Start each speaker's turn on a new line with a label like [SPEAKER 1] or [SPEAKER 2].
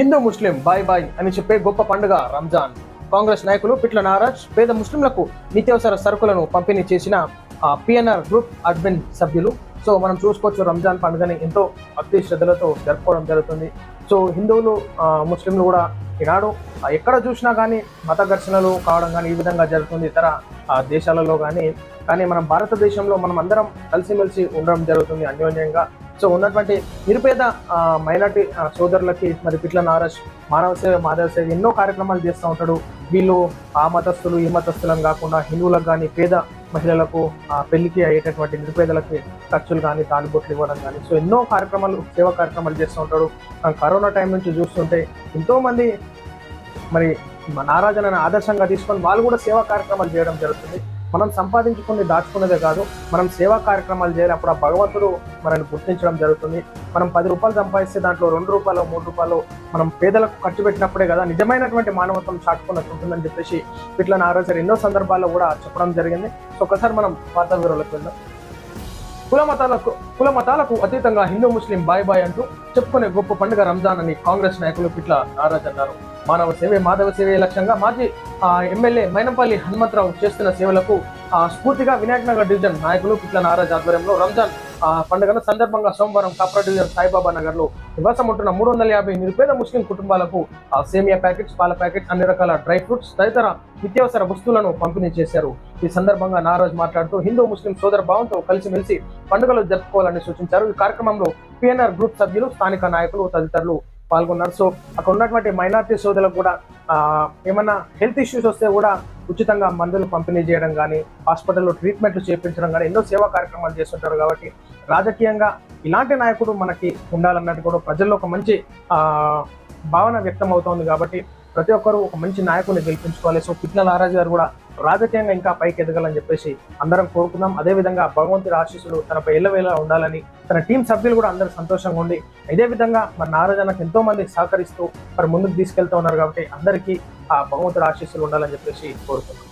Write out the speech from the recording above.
[SPEAKER 1] హిందూ ముస్లిం bye bye అని చెప్పే గొప్ప పండుగ రంజాన్. కాంగ్రెస్ నాయకులు పిట్ల నారాజ్ పేద ముస్లింలకు నిత్యావసర సరుకులను పంపిణీ చేసిన పిఎన్ఆర్ గ్రూప్ అడ్మిన్ సభ్యులు. సో మనం చూసుకోవచ్చు రంజాన్ పండుగని ఎంతో భక్తి శ్రద్ధలతో జరుపుకోవడం జరుగుతుంది. సో హిందువులు ముస్లింలు కూడా ఈనాడు ఎక్కడ చూసినా కానీ మత ఘర్షణలు కావడం కానీ ఈ విధంగా జరుగుతుంది ఇతర ఆ, దేశాలలో కానీ. కానీ మనం భారతదేశంలో మనం అందరం కలిసిమెలిసి ఉండడం జరుగుతుంది అన్యోన్యంగా. సో ఉన్నటువంటి నిరుపేద మైనార్టీ సోదరులకి మరి పిట్ల నారస్ మానవ సేవ మాధవ సేవ ఎన్నో కార్యక్రమాలు చేస్తూ ఉంటాడు. వీళ్ళు ఆ మతస్థులు ఈ మతస్థులను కాకుండా హిందువులకు కానీ పేద మహిళలకు పెళ్ళికి అయ్యేటటువంటి నిరుపేదలకి ఖర్చులు కానీ తాలిబొట్లు ఇవ్వడం కానీ సో ఎన్నో కార్యక్రమాలు సేవా కార్యక్రమాలు చేస్తూ ఉంటాడు. కరోనా టైం నుంచి చూస్తుంటే ఎంతోమంది మరి మా నారాజనని ఆదర్శంగా తీసుకొని వాళ్ళు కూడా సేవా కార్యక్రమాలు చేయడం జరుగుతుంది. మనం సంపాదించుకుని దాచుకున్నదే కాదు మనం సేవా కార్యక్రమాలు చేయాలి అప్పుడు ఆ భగవంతుడు మనల్ని గుర్తించడం జరుగుతుంది. మనం పది రూపాయలు సంపాదిస్తే దాంట్లో రెండు రూపాయలు మూడు రూపాయలు మనం పేదలకు ఖర్చు పెట్టినప్పుడే కదా నిజమైనటువంటి మానవత్వం చాటుకున్నట్టు ఉంటుందని చెప్పేసి ఇట్లా నారాజర్ ఎన్నో సందర్భాల్లో కూడా చెప్పడం జరిగింది. సో ఒకసారి మనం వార్తా వివరాలకు వెళ్దాం. కుల మతాలకు కుల మతాలకు అతీతంగా హిందూ ముస్లిం బాయ్ బాయ్ అంటూ చెప్పుకునే గొప్ప పండుగ రంజాన్ అని కాంగ్రెస్ నాయకులు పిట్ల నారాజ్ అన్నారు మానవ సేవే మాధవ సేవే లక్ష్యంగా మాజీ ఎమ్మెల్యే మైనంపల్లి హనుమంతరావు చేస్తున్న సేవలకు స్ఫూర్తిగా వినాయకనగర్ డివిజన్ నాయకులు పిట్ల నారాజ్ ఆధ్వర్యంలో రంజాన్ ఆ, పండుగను సందర్భంగా సోమవారం కాప్రా డివిజన్ సాయిబాబా నగర్లో నివాసం ఉంటున్న మూడు వందల యాభై నిరుపేద ముస్లిం కుటుంబాలకు సేమియా ప్యాకెట్స్ పాల ప్యాకెట్స్ అన్ని రకాల డ్రై ఫ్రూట్స్ తదితర నిత్యావసర వస్తువులను పంపిణీ చేశారు. ఈ సందర్భంగా నారాజ్ మాట్లాడుతూ హిందూ ముస్లిం సోదర భావంతో కలిసిమెలిసి పండుగలు జరుపుకోవాలని సూచించారు. ఈ కార్యక్రమంలో పిఎన్ఆర్ గ్రూప్ సభ్యులు స్థానిక నాయకులు తదితరులు పాల్గొన్నారు. సో అక్కడ ఉన్నటువంటి మైనార్టీ సోదరులకు కూడా ఏమైనా ఏమన్నా హెల్త్ ఇష్యూస్ వస్తే కూడా ఉచితంగా మందులు పంపిణీ చేయడం కానీ హాస్పిటల్లో ట్రీట్మెంట్లు చేయించడం కానీ ఎన్నో సేవా కార్యక్రమాలు చేస్తుంటారు కాబట్టి రాజకీయంగా ఇలాంటి నాయకుడు మనకి ఉండాలన్నట్టు కూడా ప్రజల్లో ఒక మంచి భావన వ్యక్తం అవుతోంది కాబట్టి ప్రతి ఒక్కరూ ఒక మంచి నాయకుని గెలిపించుకోవాలి. సో పిట్ల నారాజు గారు కూడా రాజకీయంగా ఇంకా పైకి ఎదగాలని చెప్పేసి అందరం కోరుకుందాం. అదేవిధంగా భగవంతుడి ఆశీస్సులు తనపై ఎల్లవేళ ఉండాలని తన టీం సభ్యులు కూడా అందరూ సంతోషంగా ఉండి ఇదే విధంగా మరి నారాజనకు ఎంతో మంది సహకరిస్తూ మరి ముందుకు తీసుకెళ్తూ ఉన్నారు కాబట్టి అందరికీ ఆ భగవంతుడి ఆశీస్సులు ఉండాలని చెప్పేసి కోరుకుంటున్నాం.